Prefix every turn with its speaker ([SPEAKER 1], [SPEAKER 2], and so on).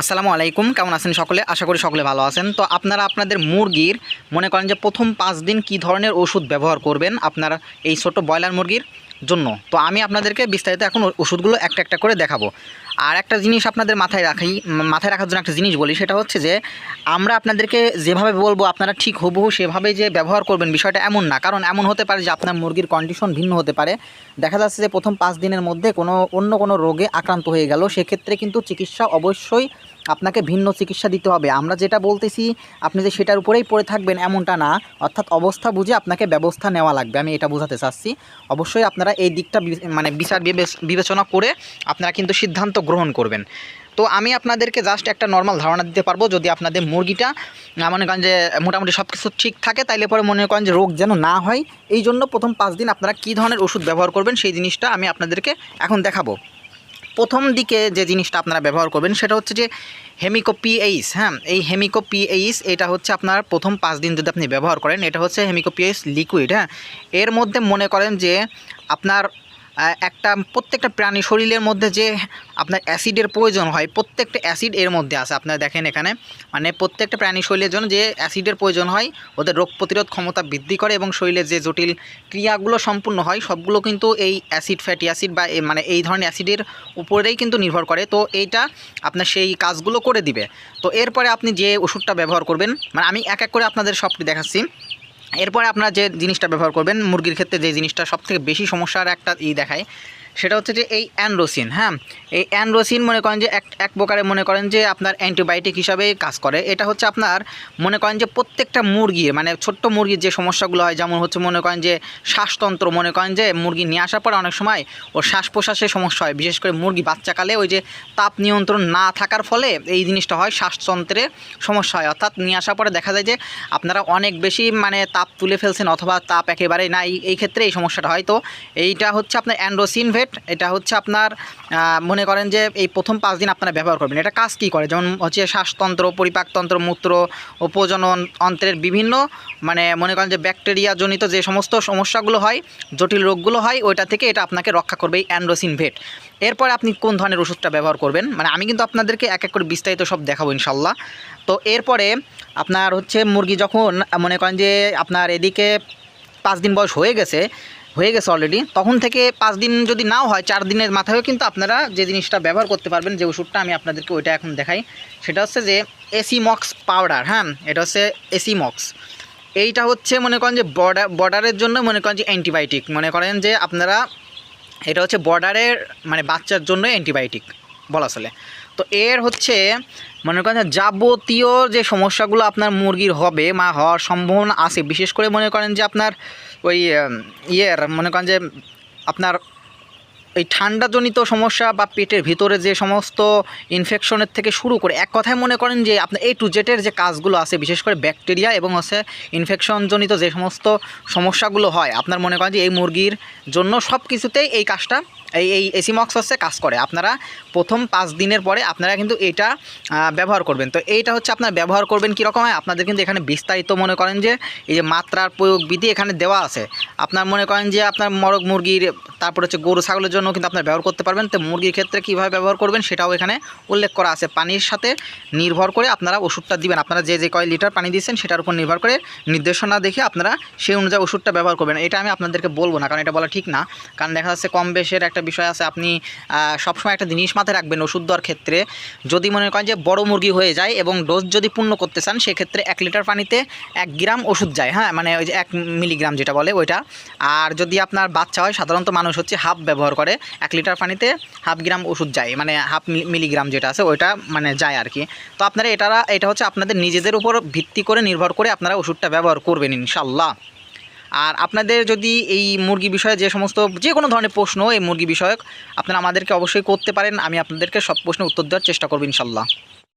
[SPEAKER 1] আসসালামু আলাইকুম, কেমন আছেন সকলে? আশা করি সকলে ভালো আছেন। তো আপনারা আপনাদের মুরগির মনে করেন যে প্রথম পাঁচ দিন কি ধরনের ওষুধ ব্যবহার করবেন আপনার এই ছোট ব্রয়লার মুরগির জন্য? তো আমি আপনাদেরকে বিস্তারিত এখন ওষুধগুলো একটা একটা করে দেখাবো। আর একটা জিনিস আপনাদের মাথায় রাখি মাথায় রাখার জন্য একটা জিনিস বলি, সেটা হচ্ছে যে আমরা আপনাদেরকে যেভাবে বলব, আপনারা ঠিক হুবহু সেভাবে যে ব্যবহার করবেন বিষয়টা এমন না। কারণ এমন হতে পারে যে আপনার মুরগির কন্ডিশন ভিন্ন হতে পারে। দেখা যাচ্ছে যে প্রথম পাঁচ দিনের মধ্যে কোনো অন্য কোনো রোগে আক্রান্ত হয়ে গেল, সেক্ষেত্রে কিন্তু চিকিৎসা অবশ্যই আপনাকে ভিন্ন চিকিৎসা দিতে হবে। আমরা যেটা বলতেছি, আপনি যে সেটার উপরেই পড়ে থাকবেন এমনটা না। অর্থাৎ অবস্থা বুঝে আপনাকে ব্যবস্থা নেওয়া লাগবে। আমি এটা বোঝাতে চাচ্ছি। অবশ্যই আপনারা এই দিকটা মানে বিচার বিবেচ- বিবেচনা করে আপনারা কিন্তু সিদ্ধান্ত গ্রহণ করবেন। তো আমি আপনাদেরকে জাস্ট একটা নর্মাল ধারণা দিতে পারব। যদি আপনাদের মুরগিটা মনে করেন যে মোটামুটি সব কিছু ঠিক থাকে, তাইলে পরে মনে করেন যে রোগ যেন না হয় এই জন্য প্রথম পাঁচ দিন আপনারা কী ধরনের ওষুধ ব্যবহার করবেন, সেই জিনিসটা আমি আপনাদেরকে এখন দেখাবো। প্রথম দিকে যে জিনিসটা আপনারা ব্যবহার করবেন সেটা হচ্ছে যে হেমিকো পিএইস হ্যাঁ? এই হেমিকো পিএইস এটা হচ্ছে আপনার প্রথম পাঁচ দিন যদি আপনি ব্যবহার করেন, এটা হচ্ছে হেমিকো পিএইস লিকুইড হ্যাঁ? এর মধ্যে মনে করেন যে আপনার একটা প্রত্যেকটা প্রাণী শরীরের মধ্যে যে আপনার অ্যাসিডের প্রয়োজন হয়, প্রত্যেকটা অ্যাসিড এর মধ্যে আছে। আপনারা দেখেন এখানে মানে প্রত্যেকটা প্রাণী শরীরের জন্য যে অ্যাসিডের প্রয়োজন হয়, ওদের রোগ প্রতিরোধ ক্ষমতা বৃদ্ধি করে এবং শরীরের যে জটিল ক্রিয়াগুলো সম্পূর্ণ হয়, সবগুলো কিন্তু এই অ্যাসিড, ফ্যাটি অ্যাসিড বা মানে এই ধরনের অ্যাসিডের উপরেই কিন্তু নির্ভর করে। তো এইটা আপনার সেই কাজগুলো করে দিবে। তো এরপরে আপনি যে ওষুধটা ব্যবহার করবেন মানে আমি এক এক করে আপনাদের সবটি দেখাচ্ছি। এরপরে আপনারা যে জিনিসটা ব্যবহার করবেন, মুরগির ক্ষেত্রে যে জিনিসটা সবথেকে বেশি সমস্যার একটা ই দেখায় সেটা হচ্ছে যে এই অ্যানরোসিন হ্যাঁ? এই অ্যানরোসিন মনে করেন যে এক এক প্রকারে মনে করেন যে আপনার অ্যান্টিবায়োটিক হিসাবে কাজ করে। এটা হচ্ছে আপনার মনে করেন যে প্রত্যেকটা মুরগির মানে ছোট্ট মুরগির যে সমস্যাগুলো হয়, যেমন হচ্ছে মনে করেন যে শ্বাসতন্ত্র মনে করেন যে মুরগি নিয়ে আসার পর অনেক সময় ও শ্বাস প্রশ্বাসের সমস্যা হয়। বিশেষ করে মুরগি বাচ্চাকালে ওই যে তাপ নিয়ন্ত্রণ না থাকার ফলে এই জিনিসটা হয়, শ্বাসতন্ত্রে সমস্যা হয়। অর্থাৎ নিয়ে আসার পরে দেখা যায় যে আপনারা অনেক বেশি মানে তাপ তুলে ফেলছেন অথবা তাপ একেবারেই নাই, এই ক্ষেত্রে এই সমস্যাটা হয়। তো এইটা হচ্ছে আপনার অ্যান্ড্রোসিন ভেট এটা হচ্ছে আপনার মনে করেন যে এই প্রথম পাঁচ দিন আপনারা ব্যবহার করবেন। এটা কাজ কী করে? যেমন হচ্ছে শ্বাসতন্ত্র, পরিপাকতন্ত্র, মূত্র ও প্রজনন অন্ত্রের বিভিন্ন মানে মনে করেন যে ব্যাকটেরিয়াজনিত যে সমস্ত সমস্যাগুলো হয়, জটিল রোগগুলো হয়, ওইটা থেকে এটা আপনাকে রক্ষা করবে এই অ্যান্ড্রোসিন ভেট এরপর আপনি কোন ধরনের ওষুধটা ব্যবহার করবেন? মানে আমি কিন্তু আপনাদেরকে এক এক করে বিস্তারিত সব দেখাবো ইনশাল্লাহ তো এরপরে আপনার হচ্ছে মুরগি যখন, মনে করেন যে আপনার এদিকে পাঁচ দিন বয়স হয়ে গেছে হয়ে গেছে অলরেডি তখন থেকে পাঁচ দিন যদি নাও হয়, চার দিনের মাথায়ও কিন্তু আপনারা যে জিনিসটা ব্যবহার করতে পারবেন, যে ওষুধটা আমি আপনাদেরকে ওইটা এখন দেখাই, সেটা হচ্ছে যে এসি মক্স পাউডার হ্যাঁ? এটা হচ্ছে এসি মক্স এইটা হচ্ছে মনে করেন যে বর্ডার বর্ডারের জন্য মনে করেন যে অ্যান্টিবায়োটিক মনে করেন যে আপনারা, এটা হচ্ছে বর্ডারের মানে বাচ্চার জন্য অ্যান্টিবায়োটিক বলা চলে। তো এর হচ্ছে মনে করেন যাবতীয় যে সমস্যাগুলো আপনার মুরগির হবে মা হওয়ার সম্ভাবনা আছে, বিশেষ করে মনে করেন যে আপনার ওই ইয়ের মনে করেন যে আপনার এই ঠান্ডাজনিত সমস্যা বা পেটের ভিতরে যে সমস্ত ইনফেকশনের থেকে শুরু করে, এক কথায় মনে করেন যে আপনার এই টু জেটের যে কাজগুলো আছে, বিশেষ করে ব্যাকটেরিয়া এবং হচ্ছে ইনফেকশনজনিত যে সমস্ত সমস্যাগুলো হয়, আপনার মনে করেন যে এই মুরগির জন্য সব কিছুতেই এই কাজটা, এই এই এসিমক্স হচ্ছে কাজ করে। আপনারা প্রথম পাঁচ দিনের পরে আপনারা কিন্তু এটা ব্যবহার করবেন। তো এইটা হচ্ছে আপনার ব্যবহার করবেন কীরকম হয়, আপনাদের কিন্তু এখানে বিস্তারিত মনে করেন যে এই যে মাত্রার প্রয়োগ বিধি এখানে দেওয়া আছে। আপনার মনে করেন যে আপনার মরগ মুরগির, তারপর হচ্ছে গরু, ছাগলের জন্য কিন্তু আপনার ব্যবহার করতে পারবেন। তো মুরগির ক্ষেত্রে কীভাবে ব্যবহার করবেন সেটাও এখানে উল্লেখ করা আছে। পানির সাথে নির্ভর করে আপনারা ওষুধটা দিবেন। আপনারা যে যে কয় লিটার পানি দিচ্ছেন সেটার উপর নির্ভর করে নির্দেশনা দেখে আপনারা সেই অনুযায়ী ওষুধটা ব্যবহার করবেন। এটা আমি আপনাদেরকে বলব না, কারণ এটা বলা ঠিক না। কারণ দেখা যাচ্ছে কম বেশের একটা বিষয় আছে, আপনি সবসময় একটা জিনিস মাথায় রাখবেন ওষুধ দেওয়ার ক্ষেত্রে। যদি মনে করেন যে বড় মুরগি হয়ে যায় এবং ডোজ যদি পূর্ণ করতে চান, সেক্ষেত্রে এক লিটার পানিতে এক গ্রাম ওষুধ যায়। হ্যাঁ মানে ওই যে এক মিলিগ্রাম যেটা বলে ওইটা। আর যদি আপনার বাচ্চা হয়, সাধারণত মানুষ হচ্ছে হাফ ব্যবহার করে। এক লিটার পানিতে হাফ গ্রাম ওষুধ যায় মানে হাফ মিলিগ্রাম যেটা আছে ওইটা মানে যায় আর কি তো আপনারা এটারা, এটা হচ্ছে আপনাদের নিজেদের উপর ভিত্তি করে নির্ভর করে আপনারা ওষুধটা ব্যবহার করবেন ইনশাল্লাহ আর আপনাদের যদি এই মুরগি বিষয়ে যে সমস্ত, যে কোনো ধরনের প্রশ্ন এই মুরগি বিষয়ক আপনারা আমাদেরকে অবশ্যই করতে পারেন, আমি আপনাদেরকে সব প্রশ্নের উত্তর দেওয়ার চেষ্টা করব ইনশাল্লাহ